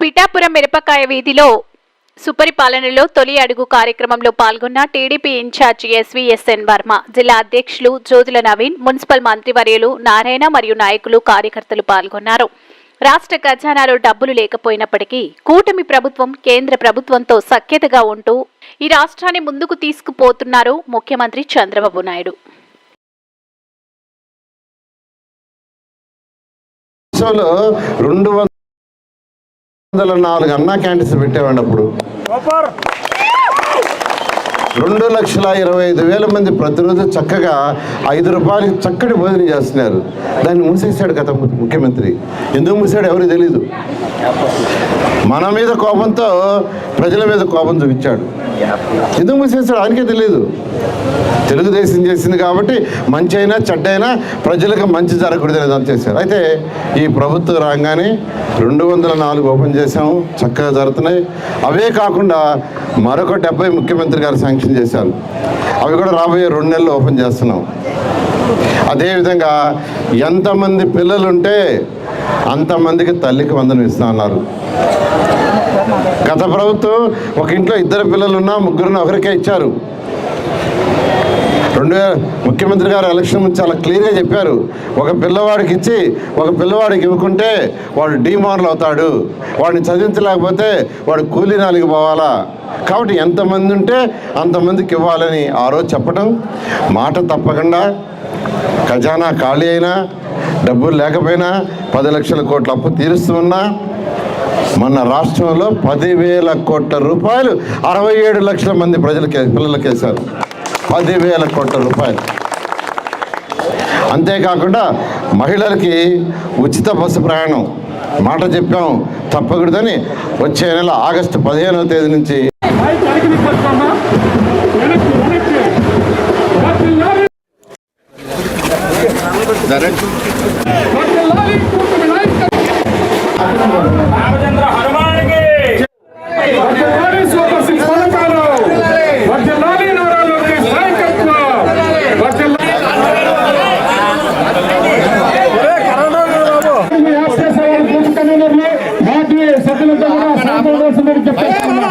పిఠాపురం మిరపకాయ వీధిలో సుపరిపాలనలో తొలి అడుగు కార్యక్రమంలో పాల్గొన్న టీడీపీ ఇన్ఛార్జి ఎస్వీఎస్ఎన్ వర్మ జిల్లా అధ్యక్షులు జ్యోతుల నవీన్ మున్సిపల్ మంత్రివర్యులు నారాయణ మరియు నాయకులు కార్యకర్తలు పాల్గొన్నారు. రాష్ట్ర ఖజానాలో డబ్బులు లేకపోయినప్పటికీ కూటమి ప్రభుత్వం కేంద్ర ప్రభుత్వంతో సఖ్యతగా ఉంటూ ఈ రాష్ట్రాన్ని ముందుకు తీసుకుపోతున్నారు ముఖ్యమంత్రి చంద్రబాబు నాయుడు. రెండు వందల నాలుగు అన్నా క్యాంటీన్స్ పెట్టేవాడి అప్పుడు. రెండు లక్షల ఇరవై ఐదు వేల మంది ప్రతిరోజు చక్కగా ఐదు రూపాయలకి చక్కటి భోజనం చేస్తున్నారు. దాన్ని మూసేశాడు గత ముఖ్యమంత్రి. ఎందుకు మూసాడు ఎవరికి తెలీదు. మన మీద కోపంతో ప్రజల మీద కోపం చూపించాడు. ఎందుకు మూసేశాడు ఆయనకే తెలియదు తెలుగుదేశం చేసింది కాబట్టి మంచి అయినా చెడ్డైనా ప్రజలకు మంచి జరగకూడదు అని చేశారు అయితే ఈ ప్రభుత్వం రాగానే రెండు వందల నాలుగు ఓపెన్ చేసాము చక్కగా జరుగుతున్నాయి. అవే కాకుండా మరొక డెబ్బై ముఖ్యమంత్రి గారు శాంక్షన్ చేశారు. అవి కూడా రాబోయే రెండు నెలలు ఓపెన్ చేస్తున్నాం. అదేవిధంగా ఎంతమంది పిల్లలుంటే అంతమందికి తల్లికి వందనం ఇస్తా అన్నారు. గత ప్రభుత్వం ఒక ఇంట్లో ఇద్దరు పిల్లలున్నా ముగ్గురున్న ఒకరికే ఇచ్చారు. రెండు వేల ముఖ్యమంత్రి గారు ఎలక్షన్ ముందు చాలా క్లియర్గా చెప్పారు. ఒక పిల్లవాడికి ఇచ్చి ఒక పిల్లవాడికి ఇవ్వకుంటే వాడు డీమారల్ అవుతాడు. వాడిని చదివించలేకపోతే వాడు కూలీ నాలికి పోవాలా? కాబట్టి ఎంతమంది ఉంటే అంతమందికి ఇవ్వాలని ఆ రోజు చెప్పడం మాట తప్పకుండా ఖజానా ఖాళీ అయినా డబ్బులు లేకపోయినా పది లక్షల కోట్ల అప్పు తీరుస్తూ ఉన్నా మన రాష్ట్రంలో పదివేల కోట్ల రూపాయలు అరవై ఏడు లక్షల మంది ప్రజలకి పిల్లలకి వేశారు పదివేల కోట్ల రూపాయలు. అంతేకాకుండా మహిళలకి ఉచిత బస్సు ప్రయాణం. మాట చెప్పాం తప్పకూడదని వచ్చే నెల ఆగస్టు పదిహేనవ తేదీ నుంచి. మైక్ సేవలు చూసుకునేవారు పార్టీ సభ్యులతో కూడా సాంప్రదాయ చెప్పేస్తామా